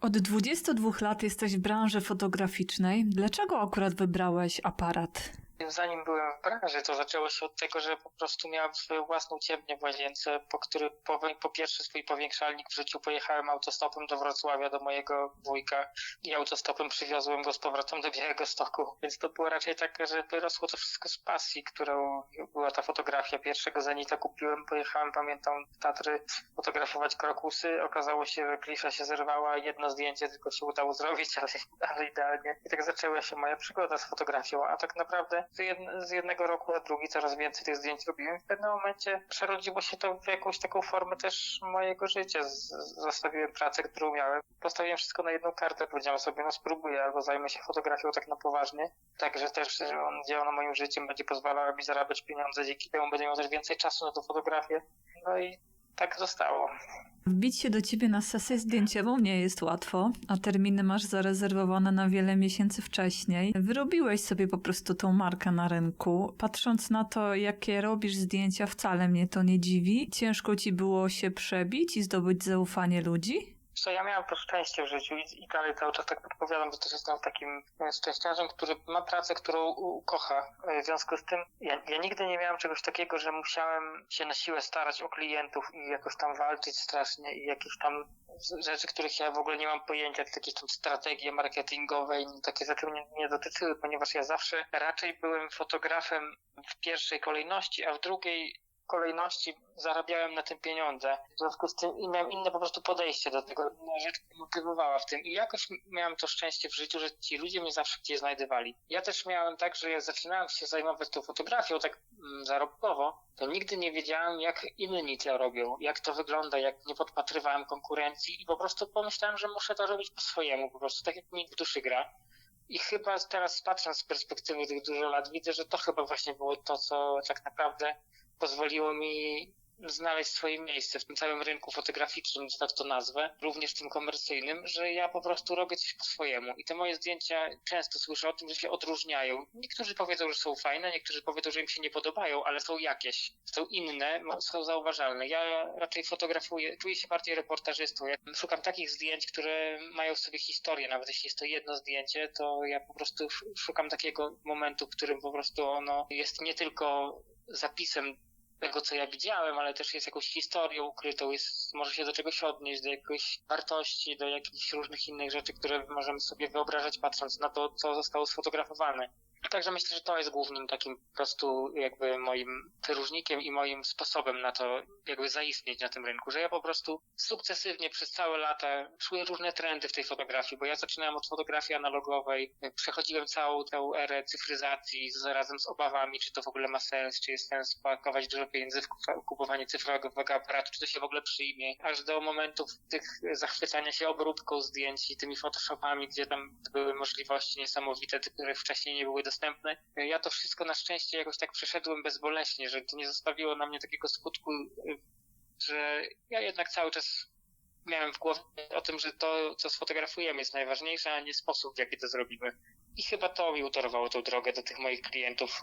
Od 22 lat jesteś w branży fotograficznej. Dlaczego akurat wybrałeś aparat? Zanim byłem w branży, to zaczęło się od tego, że po prostu miałem własną ciemnię w łazience, po który po, po pierwszy swój powiększalnik w życiu pojechałem autostopem do Wrocławia do mojego wujka i autostopem przywiozłem go z powrotem do Białego Stoku. Więc to było raczej tak, że wyrosło to wszystko z pasji, którą była ta fotografia. Pierwszego Zenita kupiłem, pojechałem, pamiętam, w Tatry fotografować krokusy. Okazało się, że klisza się zerwała, jedno zdjęcie tylko się udało zrobić, ale, ale idealnie. I tak zaczęła się moja przygoda z fotografią, a tak naprawdę z jednego roku na drugi coraz więcej tych zdjęć robiłem. W pewnym momencie przerodziło się to w jakąś taką formę też mojego życia. Zostawiłem pracę, którą miałem. Postawiłem wszystko na jedną kartę. Powiedziałem sobie, no spróbuję albo zajmę się fotografią tak na poważnie. Także też on działa na moim życiem, będzie pozwalał mi zarabiać pieniądze. Dzięki temu będę miał też więcej czasu na tą fotografię. No i tak zostało. Wbić się do ciebie na sesję zdjęciową nie jest łatwo, a terminy masz zarezerwowane na wiele miesięcy wcześniej. Wyrobiłeś sobie po prostu tą markę na rynku. Patrząc na to, jakie robisz zdjęcia, wcale mnie to nie dziwi. Ciężko ci było się przebić i zdobyć zaufanie ludzi? Co ja miałem to szczęście w życiu i, i dalej cały czas tak podpowiadam, że też jestem takim szczęściarzem, który ma pracę, którą kocha. E, w związku z tym ja, ja nigdy nie miałem czegoś takiego, że musiałem się na siłę starać o klientów i jakoś tam walczyć strasznie i jakieś tam rzeczy, których ja w ogóle nie mam pojęcia, jakieś tam strategie marketingowe i takie rzeczy mnie nie dotyczyły, ponieważ ja zawsze raczej byłem fotografem w pierwszej kolejności, a w drugiej kolejności zarabiałem na tym pieniądze. W związku z tym miałem inne po prostu podejście do tego. Inna rzecz motywowała w tym. I jakoś miałem to szczęście w życiu, że ci ludzie mnie zawsze gdzieś znajdywali. Ja też miałem tak, że ja zaczynałem się zajmować tą fotografią tak mm, zarobkowo, to nigdy nie wiedziałem, jak inni to robią, jak to wygląda, jak nie podpatrywałem konkurencji i po prostu pomyślałem, że muszę to robić po swojemu, po prostu tak jak mi w duszy gra. I chyba teraz patrząc z perspektywy tych dużo lat, widzę, że to chyba właśnie było to, co tak naprawdę pozwoliło mi znaleźć swoje miejsce w tym całym rynku fotograficznym, że tak to nazwę, również tym komercyjnym, że ja po prostu robię coś po swojemu. I te moje zdjęcia często słyszę o tym, że się odróżniają. Niektórzy powiedzą, że są fajne, niektórzy powiedzą, że im się nie podobają, ale są jakieś, są inne, są zauważalne. Ja raczej fotografuję, czuję się bardziej reportażystą. Ja szukam takich zdjęć, które mają w sobie historię. Nawet jeśli jest to jedno zdjęcie, to ja po prostu szukam takiego momentu, w którym po prostu ono jest nie tylko zapisem tego, co ja widziałem, ale też jest jakąś historią ukrytą, jest, może się do czegoś odnieść, do jakiejś wartości, do jakichś różnych innych rzeczy, które możemy sobie wyobrażać patrząc na to, co zostało sfotografowane. Także myślę, że to jest głównym takim po prostu jakby moim wyróżnikiem i moim sposobem na to jakby zaistnieć na tym rynku, że ja po prostu sukcesywnie przez całe lata szły różne trendy w tej fotografii, bo ja zaczynałem od fotografii analogowej, przechodziłem całą tę erę cyfryzacji zarazem z obawami, czy to w ogóle ma sens, czy jest sens pakować dużo pieniędzy w kupowanie cyfrowego aparatu, czy to się w ogóle przyjmie, aż do momentów tych zachwycania się obróbką zdjęć i tymi photoshopami, gdzie tam były możliwości niesamowite, które wcześniej nie były dostępne. Ja to wszystko na szczęście jakoś tak przeszedłem bezboleśnie, że to nie zostawiło na mnie takiego skutku, że ja jednak cały czas miałem w głowie o tym, że to, co sfotografujemy jest najważniejsze, a nie sposób, w jaki to zrobimy. I chyba to mi utorowało tą drogę do tych moich klientów.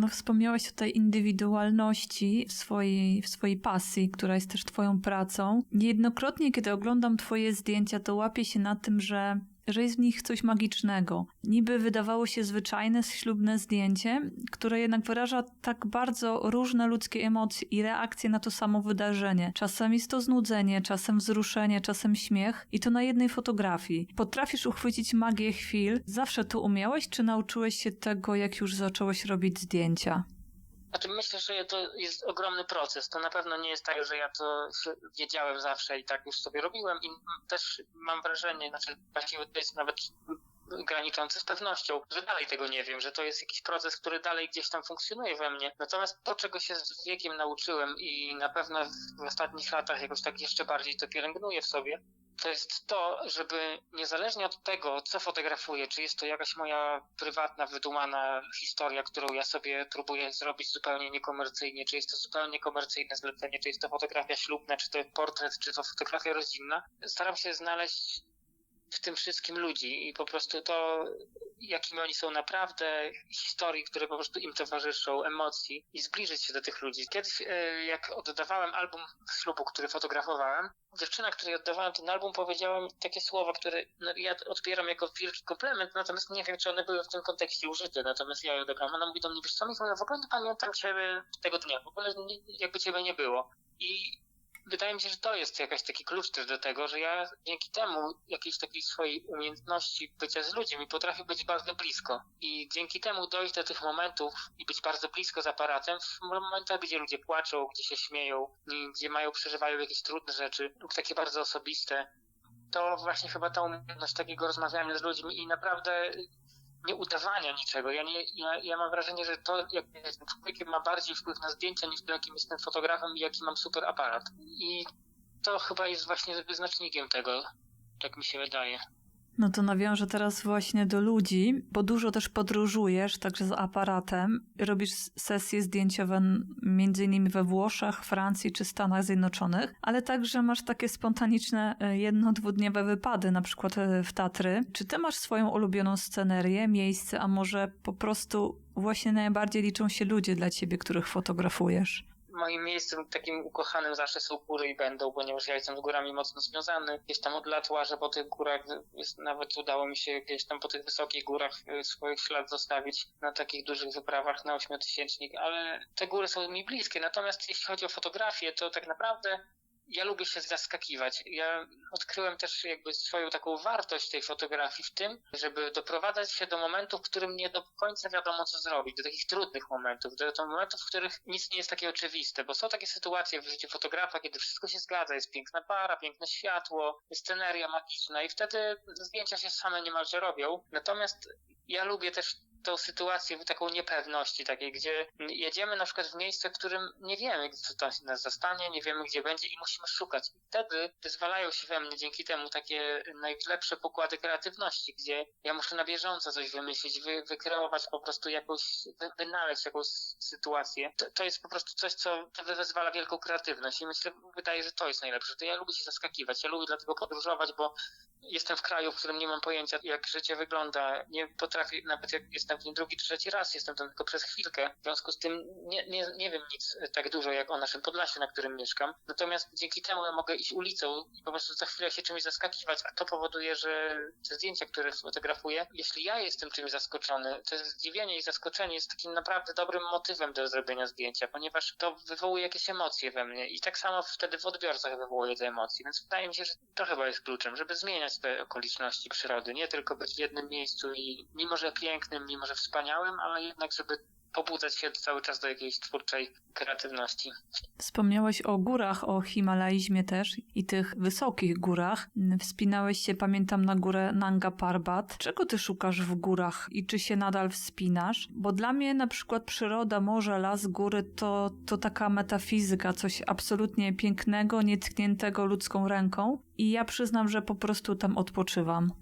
No, wspomniałeś o tej indywidualności w swojej, w swojej pasji, która jest też Twoją pracą. Niejednokrotnie, kiedy oglądam Twoje zdjęcia, to łapię się na tym, że że jest w nich coś magicznego. Niby wydawało się zwyczajne, ślubne zdjęcie, które jednak wyraża tak bardzo różne ludzkie emocje i reakcje na to samo wydarzenie. Czasem jest to znudzenie, czasem wzruszenie, czasem śmiech i to na jednej fotografii. Potrafisz uchwycić magię chwil. Zawsze to umiałeś, czy nauczyłeś się tego, jak już zacząłeś robić zdjęcia? Znaczy myślę, że to jest ogromny proces. To na pewno nie jest tak, że ja to wiedziałem zawsze i tak już sobie robiłem i też mam wrażenie, znaczy właściwie to jest nawet graniczący z pewnością, że dalej tego nie wiem, że to jest jakiś proces, który dalej gdzieś tam funkcjonuje we mnie. Natomiast to, czego się z wiekiem nauczyłem i na pewno w ostatnich latach jakoś tak jeszcze bardziej to pielęgnuję w sobie, to jest to, żeby niezależnie od tego, co fotografuję, czy jest to jakaś moja prywatna, wydumana historia, którą ja sobie próbuję zrobić zupełnie niekomercyjnie, czy jest to zupełnie komercyjne zlecenie, czy jest to fotografia ślubna, czy to portret, czy to fotografia rodzinna, staram się znaleźć w tym wszystkim ludzi i po prostu to jakimi oni są naprawdę, historii, które po prostu im towarzyszą, emocji i zbliżyć się do tych ludzi. Kiedyś, e, jak oddawałem album ślubu, który fotografowałem, dziewczyna, której oddawałem ten album, powiedziała mi takie słowa, które no, ja odbieram jako wielki komplement, natomiast nie wiem, czy one były w tym kontekście użyte, natomiast ja je odebrałem. Ona mówi do mnie, wiesz co, Michał, ja w ogóle nie pamiętam ciebie tego dnia, w ogóle nie, jakby ciebie nie było. I wydaje mi się, że to jest jakaś taki klucz też do tego, że ja dzięki temu jakiejś takiej swojej umiejętności bycia z ludźmi potrafię być bardzo blisko. I dzięki temu dojść do tych momentów i być bardzo blisko z aparatem w momentach, gdzie ludzie płaczą, gdzie się śmieją, gdzie mają, przeżywają jakieś trudne rzeczy lub takie bardzo osobiste. To właśnie chyba ta umiejętność takiego rozmawiania z ludźmi i naprawdę nie udawania niczego. Ja, nie, ja, ja mam wrażenie, że to, jak jestem człowiekiem, ma bardziej wpływ na zdjęcia niż to, jakim jestem fotografem i jaki mam super aparat. I to chyba jest właśnie wyznacznikiem tego, tak mi się wydaje. No to nawiążę teraz właśnie do ludzi, bo dużo też podróżujesz, także z aparatem. Robisz sesje zdjęciowe między innymi we Włoszech, Francji czy Stanach Zjednoczonych, ale także masz takie spontaniczne e, jedno-dwudniowe wypady, na przykład e, w Tatry. Czy ty masz swoją ulubioną scenerię, miejsce, a może po prostu właśnie najbardziej liczą się ludzie dla ciebie, których fotografujesz? Moim miejscem takim ukochanym zawsze są góry i będą, ponieważ ja jestem z górami mocno związany. Gdzieś tam od lat łażę po tych górach, nawet udało mi się gdzieś tam po tych wysokich górach y, swoich ślad zostawić na takich dużych wyprawach na ośmiotysięcznik, ale te góry są mi bliskie. Natomiast jeśli chodzi o fotografię, to tak naprawdę ja lubię się zaskakiwać. Ja odkryłem też jakby swoją taką wartość tej fotografii w tym, żeby doprowadzać się do momentów, w którym nie do końca wiadomo, co zrobić, do takich trudnych momentów, do, do momentów, w których nic nie jest takie oczywiste, bo są takie sytuacje w życiu fotografa, kiedy wszystko się zgadza, jest piękna para, piękne światło, sceneria magiczna i wtedy zdjęcia się same niemalże robią. Natomiast ja lubię też tą sytuację taką niepewności, takiej, gdzie jedziemy na przykład w miejsce, w którym nie wiemy, co tam nas zastanie, nie wiemy, gdzie będzie i musimy szukać. I wtedy wyzwalają się we mnie dzięki temu takie najlepsze pokłady kreatywności, gdzie ja muszę na bieżąco coś wymyślić, wy, wykreować po prostu jakąś, wy, wynaleźć jakąś sytuację. To, to jest po prostu coś, co wyzwala wielką kreatywność i myślę, wydaje, że to jest najlepsze. To ja lubię się zaskakiwać, ja lubię dlatego podróżować, bo jestem w kraju, w którym nie mam pojęcia, jak życie wygląda. Nie potrafię, nawet jak jestem w nim drugi, trzeci raz, jestem tam tylko przez chwilkę. W związku z tym nie, nie, nie wiem nic tak dużo jak o naszym Podlasiu, na którym mieszkam. Natomiast dzięki temu ja mogę iść ulicą i po prostu za chwilę się czymś zaskakiwać, a to powoduje, że te zdjęcia, które fotografuję, jeśli ja jestem czymś zaskoczony, to zdziwienie i zaskoczenie jest takim naprawdę dobrym motywem do zrobienia zdjęcia, ponieważ to wywołuje jakieś emocje we mnie i tak samo wtedy w odbiorcach wywołuje te emocje, więc wydaje mi się, że to chyba jest kluczem, żeby zmieniać te okoliczności przyrody, nie tylko być w jednym miejscu i mimo, że pięknym, mimo, że wspaniałym, ale jednak, żeby pobudzać się cały czas do jakiejś twórczej kreatywności. Wspomniałeś o górach, o Himalaizmie też i tych wysokich górach. Wspinałeś się, pamiętam, na górę Nanga Parbat. Czego ty szukasz w górach i czy się nadal wspinasz? Bo dla mnie na przykład przyroda, morze, las, góry to, to taka metafizyka, coś absolutnie pięknego, nietkniętego ludzką ręką i ja przyznam, że po prostu tam odpoczywam.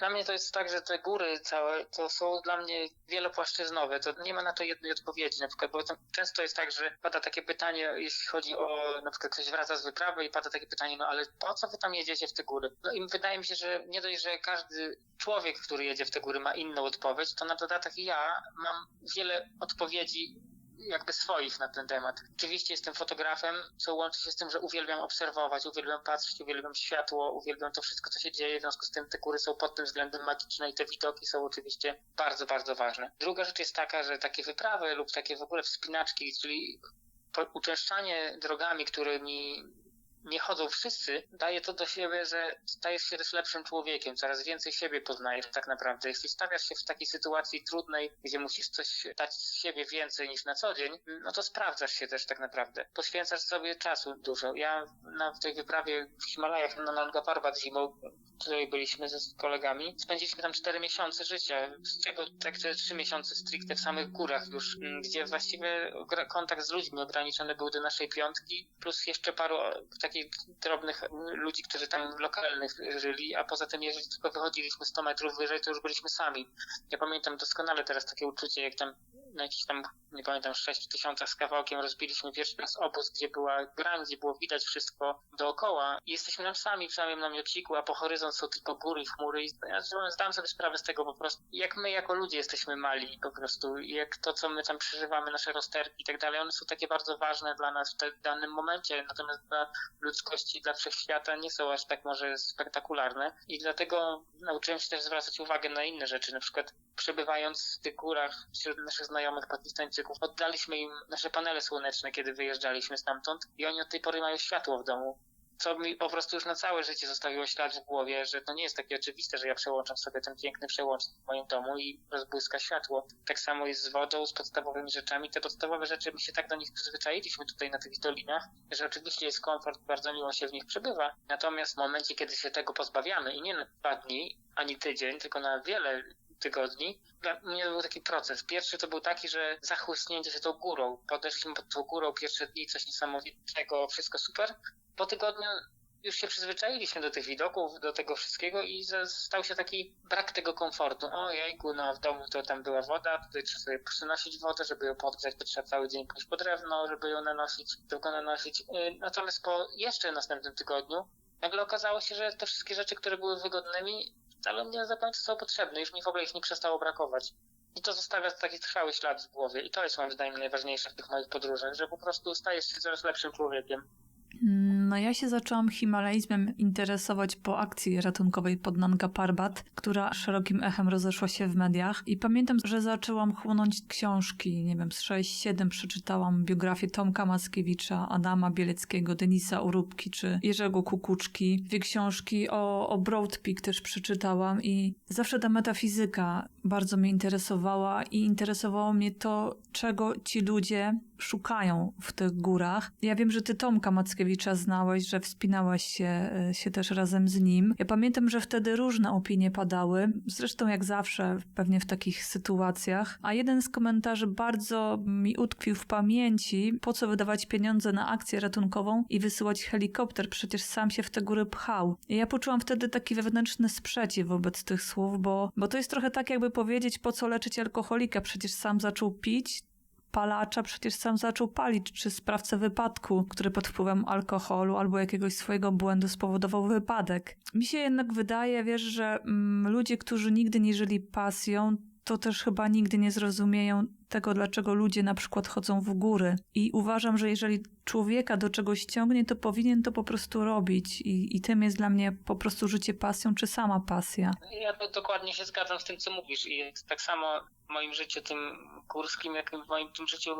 Dla mnie to jest tak, że te góry całe to są dla mnie wielopłaszczyznowe. To nie ma na to jednej odpowiedzi. Na przykład, bo często jest tak, że pada takie pytanie, jeśli chodzi o na przykład ktoś wraca z wyprawy i pada takie pytanie, no ale po co wy tam jedziecie w te góry? No i wydaje mi się, że nie dość, że każdy człowiek, który jedzie w te góry ma inną odpowiedź, to na dodatek ja mam wiele odpowiedzi jakby swoich na ten temat. Oczywiście jestem fotografem, co łączy się z tym, że uwielbiam obserwować, uwielbiam patrzeć, uwielbiam światło, uwielbiam to wszystko, co się dzieje, w związku z tym te góry są pod tym względem magiczne i te widoki są oczywiście bardzo, bardzo ważne. Druga rzecz jest taka, że takie wyprawy lub takie w ogóle wspinaczki, czyli uczęszczanie drogami, którymi nie chodzą wszyscy, daje to do siebie, że stajesz się też lepszym człowiekiem, coraz więcej siebie poznajesz tak naprawdę. Jeśli stawiasz się w takiej sytuacji trudnej, gdzie musisz coś dać z siebie więcej niż na co dzień, no to sprawdzasz się też tak naprawdę. Poświęcasz sobie czasu dużo. Ja na tej wyprawie w Himalajach na Nanga Parbat zimą, której byliśmy z kolegami, spędziliśmy tam cztery miesiące życia, z czego tak trzy miesiące stricte w samych górach już, gdzie właściwie kontakt z ludźmi ograniczony był do naszej piątki, plus jeszcze paru takich takich drobnych ludzi, którzy tam lokalnych żyli, a poza tym jeżeli tylko wychodziliśmy 100 metrów wyżej, to już byliśmy sami. Ja pamiętam doskonale teraz takie uczucie, jak tam na jakiś tam, nie pamiętam, 6 tysiącach z kawałkiem rozbiliśmy pierwszy raz obóz, gdzie była gran, gdzie było widać wszystko dookoła. I jesteśmy tam sami w samym namiociku, a po horyzont są tylko góry i chmury. I ja zdałem sobie sprawę z tego po prostu, jak my jako ludzie jesteśmy mali po prostu, jak to, co my tam przeżywamy, nasze rozterki i tak dalej, one są takie bardzo ważne dla nas w danym momencie, natomiast dla ludzkości, dla wszechświata nie są aż tak może spektakularne. I dlatego nauczyłem się też zwracać uwagę na inne rzeczy, na przykład przebywając w tych górach wśród naszych znajomych pakistańczyków, oddaliśmy im nasze panele słoneczne, kiedy wyjeżdżaliśmy stamtąd i oni od tej pory mają światło w domu co mi po prostu już na całe życie zostawiło ślad w głowie, że to nie jest takie oczywiste, że ja przełączam sobie ten piękny przełącznik w moim domu i rozbłyska światło. Tak samo jest z wodą, z podstawowymi rzeczami. Te podstawowe rzeczy, my się tak do nich przyzwyczailiśmy tutaj na tych dolinach, że oczywiście jest komfort, bardzo miło się w nich przebywa. Natomiast w momencie, kiedy się tego pozbawiamy i nie na dwa dni, ani tydzień, tylko na wiele tygodni. Dla mnie to był taki proces. Pierwszy to był taki, że zachłysnięcie się tą górą. Podeszliśmy pod tą górą pierwsze dni, coś niesamowitego, wszystko super po tygodniu już się przyzwyczailiśmy do tych widoków, do tego wszystkiego i stał się taki brak tego komfortu. O jejku, no w domu to tam była woda, tutaj trzeba sobie przynosić wodę, żeby ją podgrzać, to trzeba cały dzień pójść po drewno, żeby ją nanosić, tylko nanosić. Y, natomiast po jeszcze następnym tygodniu nagle okazało się, że te wszystkie rzeczy, które były wygodnymi, wcale nie za końca są potrzebne, już mi w ogóle ich nie przestało brakować. I to zostawia taki trwały ślad w głowie. I to jest moim zdaniem najważniejsze w tych moich podróżach, że po prostu stajesz się coraz lepszym człowiekiem. No ja się zaczęłam himalaizmem interesować po akcji ratunkowej pod Nanga Parbat, która szerokim echem rozeszła się w mediach i pamiętam, że zaczęłam chłonąć książki, nie wiem, z 6-7 przeczytałam biografię Tomka Mackiewicza, Adama Bieleckiego, Denisa Urubki czy Jerzego Kukuczki. Dwie książki o, o Broad Peak też przeczytałam i zawsze ta metafizyka bardzo mnie interesowała i interesowało mnie to, czego ci ludzie szukają w tych górach. Ja wiem, że ty Tomka Mackiewicza znałeś, że wspinałaś się, e, się też razem z nim. Ja pamiętam, że wtedy różne opinie padały, zresztą jak zawsze pewnie w takich sytuacjach, a jeden z komentarzy bardzo mi utkwił w pamięci, po co wydawać pieniądze na akcję ratunkową i wysyłać helikopter, przecież sam się w te góry pchał. I ja poczułam wtedy taki wewnętrzny sprzeciw wobec tych słów, bo, bo to jest trochę tak jakby powiedzieć, po co leczyć alkoholika, przecież sam zaczął pić, palacza przecież sam zaczął palić, czy sprawcę wypadku, który pod wpływem alkoholu albo jakiegoś swojego błędu spowodował wypadek. Mi się jednak wydaje, wiesz, że mm, ludzie, którzy nigdy nie żyli pasją, to też chyba nigdy nie zrozumieją tego, dlaczego ludzie na przykład chodzą w góry. I uważam, że jeżeli człowieka do czegoś ciągnie, to powinien to po prostu robić. I, i tym jest dla mnie po prostu życie pasją, czy sama pasja. Ja dokładnie się zgadzam z tym, co mówisz. I tak samo moim życiu tym górskim, jak w moim tym życiu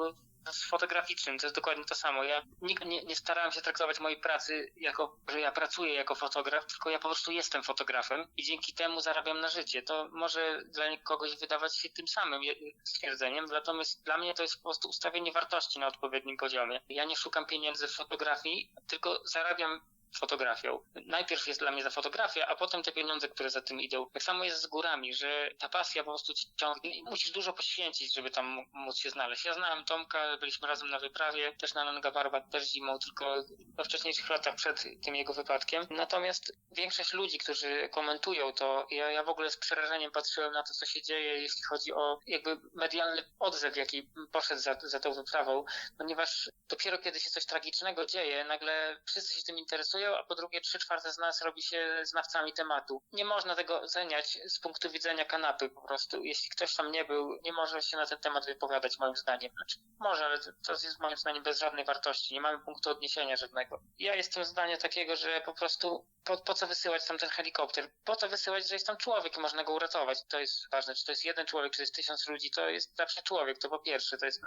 fotograficznym, to jest dokładnie to samo. Ja nigdy nie, nie, starałem się traktować mojej pracy jako, że ja pracuję jako fotograf, tylko ja po prostu jestem fotografem i dzięki temu zarabiam na życie. To może dla kogoś wydawać się tym samym stwierdzeniem, natomiast dla mnie to jest po prostu ustawienie wartości na odpowiednim poziomie. Ja nie szukam pieniędzy w fotografii, tylko zarabiam fotografią. Najpierw jest dla mnie za fotografię, a potem te pieniądze, które za tym idą. Tak samo jest z górami, że ta pasja po prostu ci ciągnie i musisz dużo poświęcić, żeby tam móc się znaleźć. Ja znałem Tomka, byliśmy razem na wyprawie, też na Nanga Parbat, też zimą, tylko we wcześniejszych latach przed tym jego wypadkiem. Natomiast większość ludzi, którzy komentują to, ja, ja w ogóle z przerażeniem patrzyłem na to, co się dzieje, jeśli chodzi o jakby medialny odzew, jaki poszedł za, za tą wyprawą, ponieważ dopiero kiedy się coś tragicznego dzieje, nagle wszyscy się tym interesują, a po drugie trzy czwarte z nas robi się znawcami tematu. Nie można tego oceniać z punktu widzenia kanapy po prostu. Jeśli ktoś tam nie był, nie może się na ten temat wypowiadać moim zdaniem. Znaczy, może, ale to jest moim zdaniem bez żadnej wartości. Nie mamy punktu odniesienia żadnego. Ja jestem zdania takiego, że po prostu po, po co wysyłać tam ten helikopter? Po co wysyłać, że jest tam człowiek i można go uratować? To jest ważne. Czy to jest jeden człowiek, czy to jest tysiąc ludzi, to jest zawsze człowiek. To po pierwsze, to jest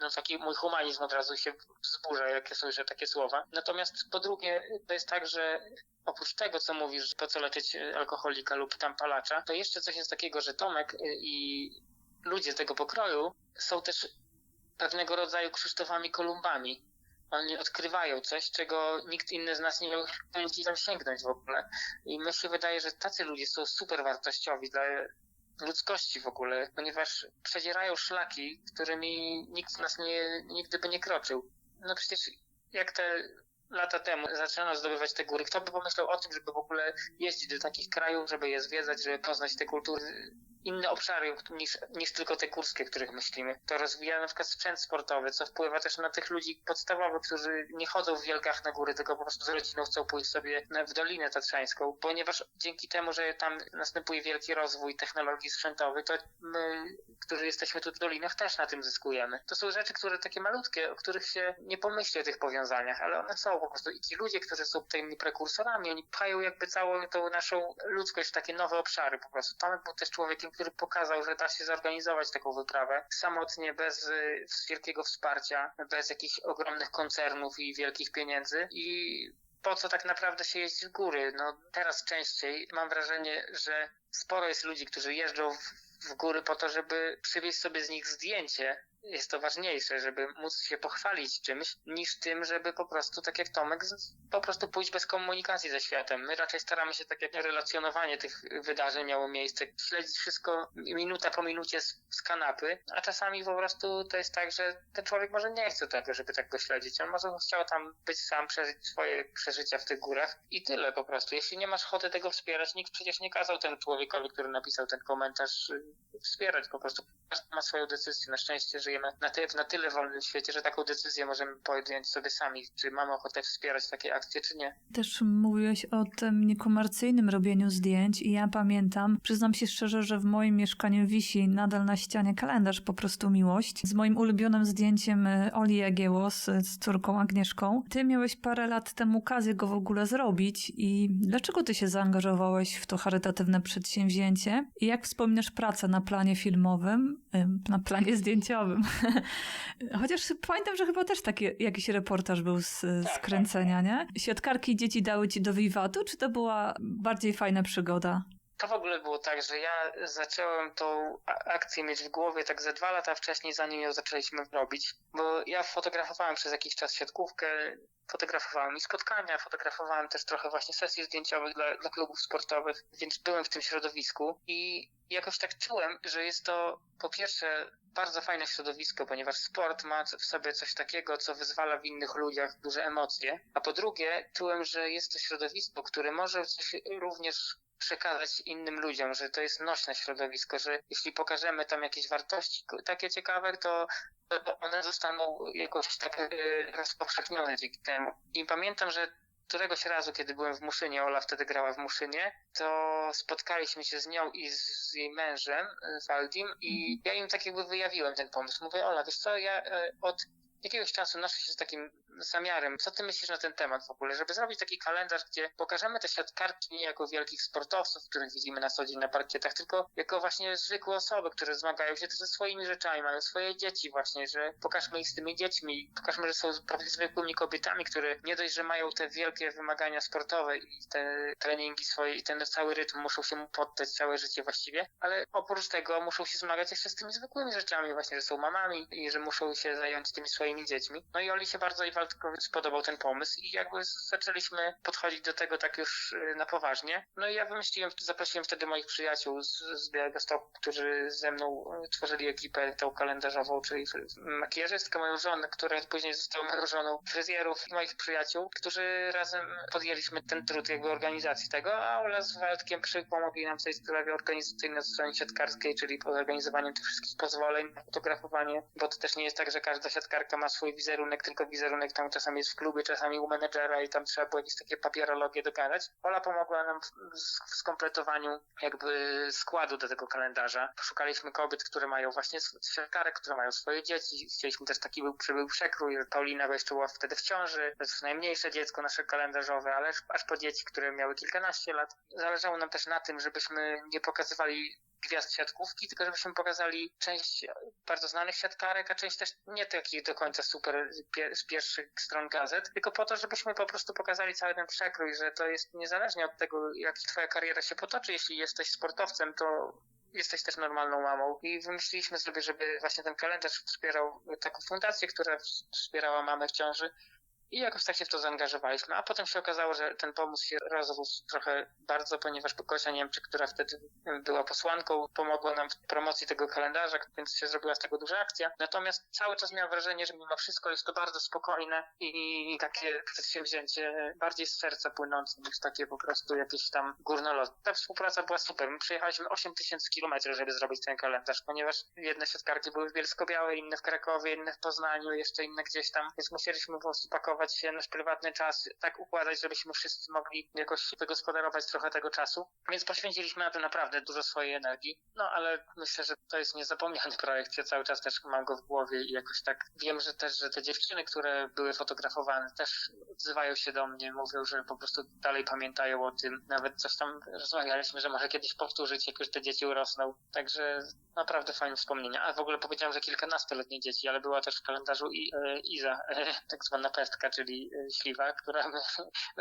no taki mój humanizm od razu się wzburza, jak ja słyszę takie słowa. Natomiast po drugie, to jest tak, że oprócz tego, co mówisz, po co leczyć alkoholika lub tam palacza, to jeszcze coś jest takiego, że Tomek i ludzie tego pokroju są też pewnego rodzaju Krzysztofami Kolumbami. Oni odkrywają coś, czego nikt inny z nas nie miał chęci tam sięgnąć w ogóle. I mi się wydaje, że tacy ludzie są super wartościowi dla ludzkości w ogóle, ponieważ przedzierają szlaki, którymi nikt z nas nie, nigdy by nie kroczył. No przecież jak te lata temu zaczęto zdobywać te góry, kto by pomyślał o tym, żeby w ogóle jeździć do takich krajów, żeby je zwiedzać, żeby poznać te kultury inne obszary niż, niż tylko te górskie, o których myślimy. To rozwija na przykład sprzęt sportowy, co wpływa też na tych ludzi podstawowych, którzy nie chodzą w wielkach na góry, tylko po prostu z rodziną chcą pójść sobie w Dolinę Tatrzańską, ponieważ dzięki temu, że tam następuje wielki rozwój technologii sprzętowej, to my, którzy jesteśmy tu w Dolinach, też na tym zyskujemy. To są rzeczy, które takie malutkie, o których się nie pomyśli o tych powiązaniach, ale one są po prostu. I ci ludzie, którzy są tymi prekursorami, oni pchają jakby całą tą naszą ludzkość w takie nowe obszary po prostu. Tomek był też człowiekiem, który pokazał, że da się zorganizować taką wyprawę samotnie, bez y, wielkiego wsparcia, bez jakichś ogromnych koncernów i wielkich pieniędzy i po co tak naprawdę się jeździ w góry? No teraz częściej mam wrażenie, że sporo jest ludzi, którzy jeżdżą w, w góry po to, żeby przywieźć sobie z nich zdjęcie, jest to ważniejsze, żeby móc się pochwalić czymś, niż tym, żeby po prostu, tak jak Tomek, po prostu pójść bez komunikacji ze światem. My raczej staramy się, tak jak relacjonowanie tych wydarzeń miało miejsce, śledzić wszystko minuta po minucie z, z kanapy, a czasami po prostu to jest tak, że ten człowiek może nie chce tego, żeby tak go śledzić. On może chciał tam być sam, przeżyć swoje przeżycia w tych górach i tyle po prostu. Jeśli nie masz ochoty tego wspierać, nikt przecież nie kazał temu człowiekowi, który napisał ten komentarz, y, wspierać po prostu. Każdy ma swoją decyzję. Na szczęście żyjemy na, ty, na tyle wolnym świecie, że taką decyzję możemy podjąć sobie sami, czy mamy ochotę wspierać takie akcje, czy nie. Też mówiłeś o tym niekomercyjnym robieniu zdjęć i ja pamiętam, przyznam się szczerze, że w moim mieszkaniu wisi nadal na ścianie kalendarz po prostu miłość z moim ulubionym zdjęciem e, Oli Jagiełos z córką Agnieszką. Ty miałeś parę lat temu okazję go w ogóle zrobić i dlaczego ty się zaangażowałeś w to charytatywne przedsięwzięcie i jak wspominasz pracę na planie filmowym, na planie zdjęciowym? Chociaż pamiętam, że chyba też taki jakiś reportaż był z, tak, kręcenia, tak. nie? Siatkarki dzieci dały ci do wiwatu, czy to była bardziej fajna przygoda? To w ogóle było tak, że ja zacząłem tą akcję mieć w głowie tak ze dwa lata wcześniej, zanim ją zaczęliśmy robić, bo ja fotografowałem przez jakiś czas siatkówkę, fotografowałem i spotkania, fotografowałem też trochę właśnie sesji zdjęciowych dla, dla klubów sportowych, więc byłem w tym środowisku i jakoś tak czułem, że jest to po pierwsze bardzo fajne środowisko, ponieważ sport ma w sobie coś takiego, co wyzwala w innych ludziach duże emocje, a po drugie czułem, że jest to środowisko, które może coś również przekazać innym ludziom, że to jest nośne środowisko, że jeśli pokażemy tam jakieś wartości takie ciekawe, to one zostaną jakoś tak e, rozpowszechnione dzięki temu. I pamiętam, że któregoś razu, kiedy byłem w Muszynie, Ola wtedy grała w Muszynie, to spotkaliśmy się z nią i z jej mężem, z Aldim i mhm. ja im tak jakby wyjawiłem ten pomysł. Mówię, Ola, wiesz co, ja e, od jakiegoś czasu naszło się z takim zamiarem. Co ty myślisz na ten temat w ogóle? Żeby zrobić taki kalendarz, gdzie pokażemy te siatkarki nie jako wielkich sportowców, których widzimy na co dzień na parkietach, tylko jako właśnie zwykłe osoby, które zmagają się ze swoimi rzeczami, mają swoje dzieci właśnie, że pokażmy ich z tymi dziećmi, pokażmy, że są prawie zwykłymi kobietami, które nie dość, że mają te wielkie wymagania sportowe i te treningi swoje i ten cały rytm muszą się mu poddać całe życie właściwie, ale oprócz tego muszą się zmagać jeszcze z tymi zwykłymi rzeczami właśnie, że są mamami i że muszą się zająć tymi swoimi dziećmi. No i Oli się bardzo i Waldkowi spodobał ten pomysł i jakby zaczęliśmy podchodzić do tego tak już y, na poważnie. No i ja wymyśliłem, zaprosiłem wtedy moich przyjaciół z, z Białego Stoku, którzy ze mną y, tworzyli ekipę tą kalendarzową, czyli makijażystkę, moją żonę, która później została moją żoną, fryzjerów i moich przyjaciół, którzy razem podjęliśmy ten trud jakby organizacji tego, a Ola z Waldkiem pomogli nam w tej sprawie organizacyjnej strony siatkarskiej, czyli organizowaniem tych wszystkich pozwoleń na fotografowanie, bo to też nie jest tak, że każda siatkarka ma swój wizerunek, tylko wizerunek tam czasami jest w klubie, czasami u menedżera i tam trzeba było jakieś takie papierologie dogadać. Ola pomogła nam w, skompletowaniu jakby składu do tego kalendarza. Poszukaliśmy kobiet, które mają właśnie siatkarek, które mają swoje dzieci. Chcieliśmy też taki był przybył przekrój. Paulina jeszcze była wtedy w ciąży. To jest najmniejsze dziecko nasze kalendarzowe, ale aż po dzieci, które miały kilkanaście lat. Zależało nam też na tym, żebyśmy nie pokazywali gwiazd siatkówki, tylko żebyśmy pokazali część bardzo znanych siatkarek, a część też nie takich do końca super z pierwszych stron gazet, tylko po to, żebyśmy po prostu pokazali cały ten przekrój, że to jest niezależnie od tego, jak twoja kariera się potoczy, jeśli jesteś sportowcem, to jesteś też normalną mamą. I wymyśliliśmy sobie, żeby właśnie ten kalendarz wspierał taką fundację, która wspierała mamę w ciąży, I jakoś tak się w to zaangażowaliśmy, a potem się okazało, że ten pomysł się rozrósł trochę bardzo, ponieważ Gosia Niemczyk, która wtedy była posłanką, pomogła nam w promocji tego kalendarza, więc się zrobiła z tego duża akcja. Natomiast cały czas miałem wrażenie, że mimo wszystko jest to bardzo spokojne i takie przedsięwzięcie bardziej z serca płynące niż takie po prostu jakieś tam górnolotne. Ta współpraca była super. My przejechaliśmy 8 tysięcy kilometrów, żeby zrobić ten kalendarz, ponieważ jedne siatkarki były w Bielsko-Białej, inne w Krakowie, inne w Poznaniu, jeszcze inne gdzieś tam, więc musieliśmy po prostu pakować się nasz prywatny czas, tak układać, żebyśmy wszyscy mogli jakoś wygospodarować trochę tego czasu. Więc poświęciliśmy na to naprawdę dużo swojej energii. No ale myślę, że to jest niezapomniany projekt. Ja cały czas też mam go w głowie i jakoś tak wiem, że też, że te dziewczyny, które były fotografowane, też odzywają się do mnie, mówią, że po prostu dalej pamiętają o tym. Nawet coś tam rozmawialiśmy, że może kiedyś powtórzyć, jak już te dzieci urosną. Także naprawdę fajne wspomnienia. A w ogóle powiedziałem, że kilkunastoletnie dzieci, ale była też w kalendarzu i, e, Iza, e, tak zwana pestka, czyli e, śliwa, która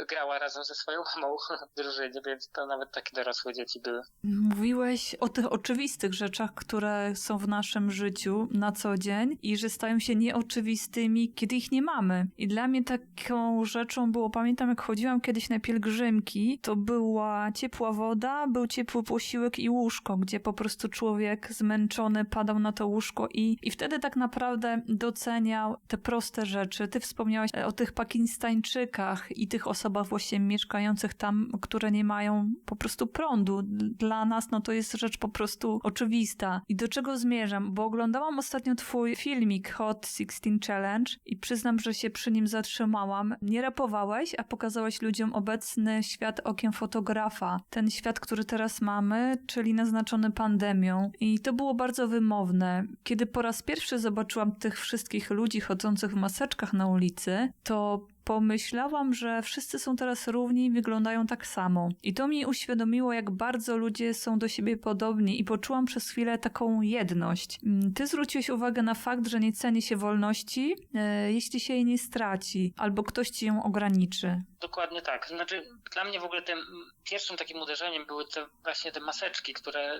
grała razem ze swoją mamą w drużynie, więc to nawet takie dorosłe dzieci były. Mówiłeś o tych oczywistych rzeczach, które są w naszym życiu na co dzień i że stają się nieoczywistymi, kiedy ich nie mamy. I dla mnie taką rzeczą było, pamiętam jak chodziłam kiedyś na pielgrzymki, to była ciepła woda, był ciepły posiłek i łóżko, gdzie po prostu człowiek zmęczony padał na to łóżko i, i wtedy tak naprawdę doceniał te proste rzeczy. Ty wspomniałaś o tych pakistańczykach i tych osobach właśnie mieszkających tam, które nie mają po prostu prądu. Dla nas no to jest rzecz po prostu oczywista. I do czego zmierzam? Bo oglądałam ostatnio twój filmik Hot 16 Challenge i przyznam, że się przy nim zatrzymałam. Nie rapowałeś, a pokazałeś ludziom obecny świat okiem fotografa. Ten świat, który teraz mamy, czyli naznaczony pandemią. I to było bardzo wymowne. Kiedy po raz pierwszy zobaczyłam tych wszystkich ludzi chodzących w maseczkach na ulicy, to pomyślałam, że wszyscy są teraz równi i wyglądają tak samo. I to mi uświadomiło, jak bardzo ludzie są do siebie podobni i poczułam przez chwilę taką jedność. Mm, ty zwróciłeś uwagę na fakt, że nie ceni się wolności, e, jeśli się jej nie straci, albo ktoś ci ją ograniczy. Dokładnie tak. Znaczy, dla mnie w ogóle tym pierwszym takim uderzeniem były te właśnie te maseczki, które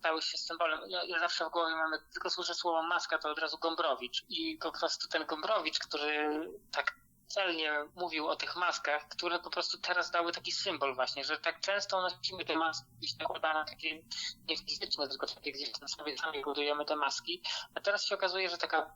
stały się symbolem. Ja, ja, zawsze w głowie mamy, tylko słyszę słowo maska, to od razu Gombrowicz. I po prostu ten Gombrowicz, który tak celnie mówił o tych maskach, które po prostu teraz dały taki symbol właśnie, że tak często nosimy te maski gdzieś nakładane takie nie fizyczne, tylko takie gdzieś na sobie sami budujemy te maski, a teraz się okazuje, że taka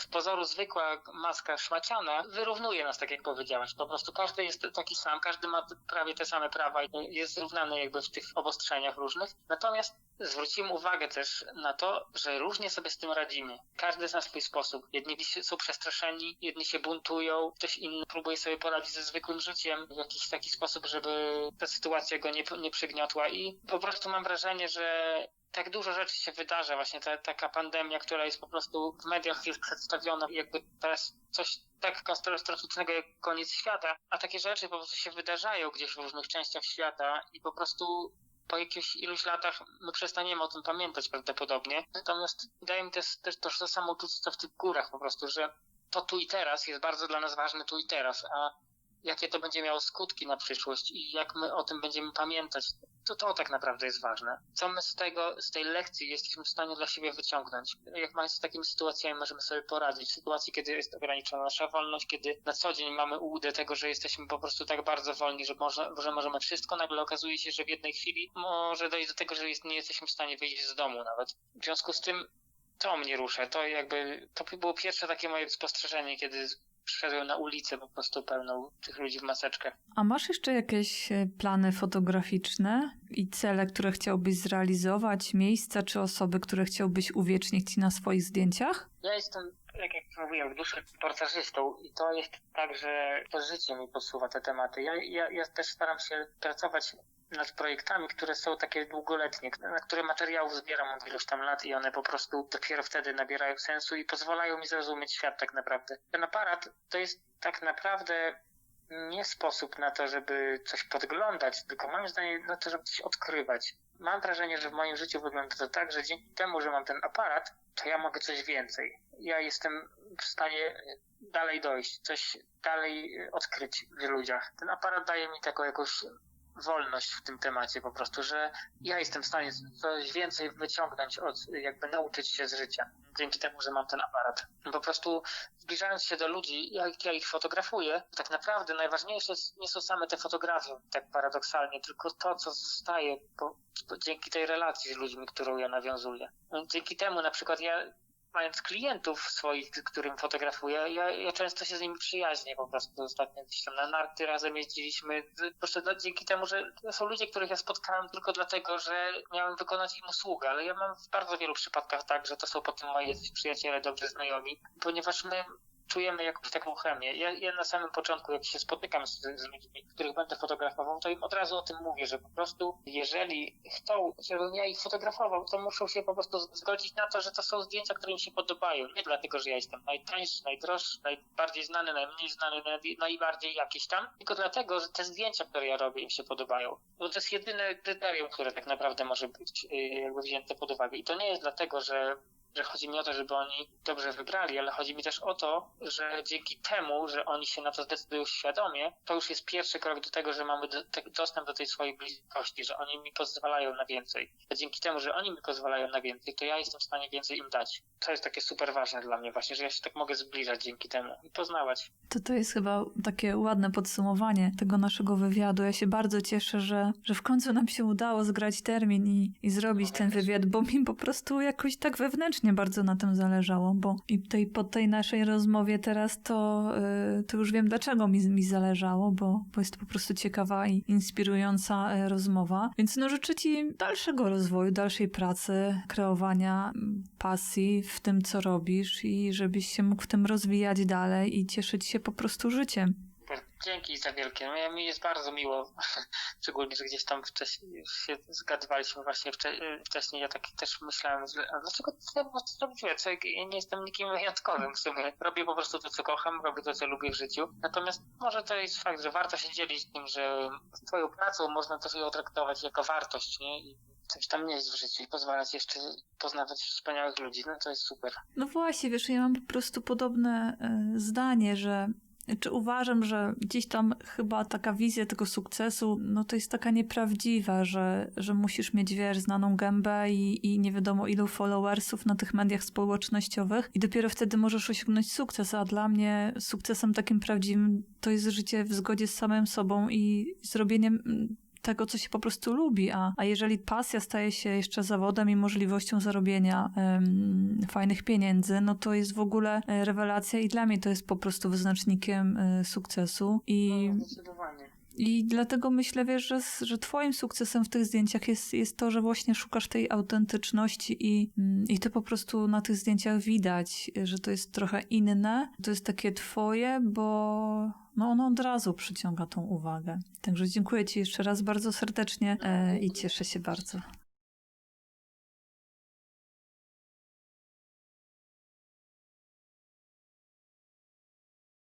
w pozoru zwykła maska szmaciana wyrównuje nas, tak jak powiedziałaś. Po prostu każdy jest taki sam, każdy ma prawie te same prawa i jest zrównany jakby w tych obostrzeniach różnych. Natomiast zwróciłem uwagę też na to, że różnie sobie z tym radzimy. Każdy zna swój sposób. Jedni są przestraszeni, jedni się buntują, ktoś inny próbuje sobie poradzić ze zwykłym życiem w jakiś taki sposób, żeby ta sytuacja go nie, nie przygniotła i po prostu mam wrażenie, że tak dużo rzeczy się wydarza, właśnie ta, taka pandemia, która jest po prostu w mediach jest przedstawiona jakby teraz coś tak katastroficznego jak koniec świata, a takie rzeczy po prostu się wydarzają gdzieś w różnych częściach świata i po prostu po jakichś iluś latach my przestaniemy o tym pamiętać prawdopodobnie. Natomiast wydaje mi też, też to, samo czuć co w tych górach po prostu, że to tu i teraz jest bardzo dla nas ważne tu i teraz, a jakie to będzie miało skutki na przyszłość i jak my o tym będziemy pamiętać, to to tak naprawdę jest ważne. Co my z tego, z tej lekcji jesteśmy w stanie dla siebie wyciągnąć? Jak mamy z takimi sytuacjami możemy sobie poradzić? W sytuacji, kiedy jest ograniczona nasza wolność, kiedy na co dzień mamy ułudę tego, że jesteśmy po prostu tak bardzo wolni, że, może, że możemy wszystko, nagle okazuje się, że w jednej chwili może dojść do tego, że jest, nie jesteśmy w stanie wyjść z domu nawet. W związku z tym to mnie rusza. To jakby, to było pierwsze takie moje spostrzeżenie, kiedy przyszedłem na ulicę po prostu pełną tych ludzi w maseczkach. A masz jeszcze jakieś e, plany fotograficzne i cele, które chciałbyś zrealizować, miejsca czy osoby, które chciałbyś uwiecznić na swoich zdjęciach? Ja jestem, jak, jak mówiłem, w duszy portażystą i to jest tak, że to życie mi podsuwa te tematy. Ja, ja, ja też staram się pracować nad projektami, które są takie długoletnie, na które materiałów zbieram od iluś tam lat i one po prostu dopiero wtedy nabierają sensu i pozwalają mi zrozumieć świat tak naprawdę. Ten aparat to jest tak naprawdę nie sposób na to, żeby coś podglądać, tylko moim zdaniem na to, żeby coś odkrywać. Mam wrażenie, że w moim życiu wygląda to tak, że dzięki temu, że mam ten aparat, to ja mogę coś więcej. Ja jestem w stanie dalej dojść, coś dalej odkryć w ludziach. Ten aparat daje mi taką jakąś wolność w tym temacie po prostu, że ja jestem w stanie coś więcej wyciągnąć od, jakby nauczyć się z życia. Dzięki temu, że mam ten aparat. Po prostu zbliżając się do ludzi, jak ja ich fotografuję, tak naprawdę najważniejsze nie są same te fotografie, tak paradoksalnie, tylko to, co zostaje po, po, dzięki tej relacji z ludźmi, którą ja nawiązuję. Dzięki temu na przykład ja mając klientów swoich, którym fotografuję, ja, ja często się z nimi przyjaźnię po prostu. Ostatnio gdzieś tam na narty razem jeździliśmy. Po prostu no, dzięki temu, że są ludzie, których ja spotkałem tylko dlatego, że miałem wykonać im usługę, ale ja mam w bardzo wielu przypadkach tak, że to są potem moi przyjaciele, dobrzy znajomi, ponieważ my czujemy jakąś taką chemię. Ja, ja na samym początku, jak się spotykam z, z, ludźmi, których będę fotografował, to im od razu o tym mówię, że po prostu jeżeli chcą, żebym ja ich fotografował, to muszą się po prostu zgodzić na to, że to są zdjęcia, które im się podobają. Nie dlatego, że ja jestem najtańszy, najdroższy, najbardziej znany, najmniej znany, najbardziej jakiś tam, tylko dlatego, że te zdjęcia, które ja robię, im się podobają. Bo to jest jedyne kryterium, które tak naprawdę może być yy, jakby wzięte pod uwagę. I to nie jest dlatego, że że chodzi mi o to, żeby oni dobrze wybrali, ale chodzi mi też o to, że dzięki temu, że oni się na to zdecydują świadomie, to już jest pierwszy krok do tego, że mamy do, te, dostęp do tej swojej bliskości, że oni mi pozwalają na więcej. A dzięki temu, że oni mi pozwalają na więcej, to ja jestem w stanie więcej im dać. To jest takie super ważne dla mnie właśnie, że ja się tak mogę zbliżać dzięki temu i poznawać. To to jest chyba takie ładne podsumowanie tego naszego wywiadu. Ja się bardzo cieszę, że, że w końcu nam się udało zgrać termin i, i zrobić ten wywiad, bo mi po prostu jakoś tak wewnętrznie bardzo na tym zależało, bo i tej, po tej naszej rozmowie teraz to, yy, to już wiem, dlaczego mi, mi zależało, bo, bo jest to po prostu ciekawa i inspirująca yy, rozmowa. Więc no życzę Ci dalszego rozwoju, dalszej pracy, kreowania pasji w tym, co robisz i żebyś się mógł w tym rozwijać dalej i cieszyć się po prostu życiem. Dzięki za wielkie. No, mi jest bardzo miło, szczególnie, że gdzieś tam wcześniej się zgadywaliśmy właśnie wcześniej. Ja tak też myślałem, a dlaczego to zrobiłem? Co, ja nie jestem nikim wyjątkowym w sumie. Robię po prostu to, co kocham, robię to, co lubię w życiu. Natomiast może to jest fakt, że warto się dzielić tym, że swoją pracą można też ją traktować jako wartość, nie? I coś tam nieść w życiu i pozwalać jeszcze poznawać wspaniałych ludzi, no to jest super. No właśnie, wiesz, ja mam po prostu podobne y, zdanie, że czy uważam, że gdzieś tam chyba taka wizja tego sukcesu, no to jest taka nieprawdziwa, że, że musisz mieć, wiesz, znaną gębę i, i nie wiadomo ilu followersów na tych mediach społecznościowych i dopiero wtedy możesz osiągnąć sukces, a dla mnie sukcesem takim prawdziwym to jest życie w zgodzie z samym sobą i zrobieniem tego, co się po prostu lubi, a, a jeżeli pasja staje się jeszcze zawodem i możliwością zarobienia um, fajnych pieniędzy, no to jest w ogóle rewelacja i dla mnie to jest po prostu wyznacznikiem y, sukcesu i... No, i dlatego myślę, wiesz, że, że twoim sukcesem w tych zdjęciach jest, jest to, że właśnie szukasz tej autentyczności i, i to po prostu na tych zdjęciach widać, że to jest trochę inne, to jest takie twoje, bo no ono od razu przyciąga tą uwagę. Także dziękuję ci jeszcze raz bardzo serdecznie e, i cieszę się bardzo.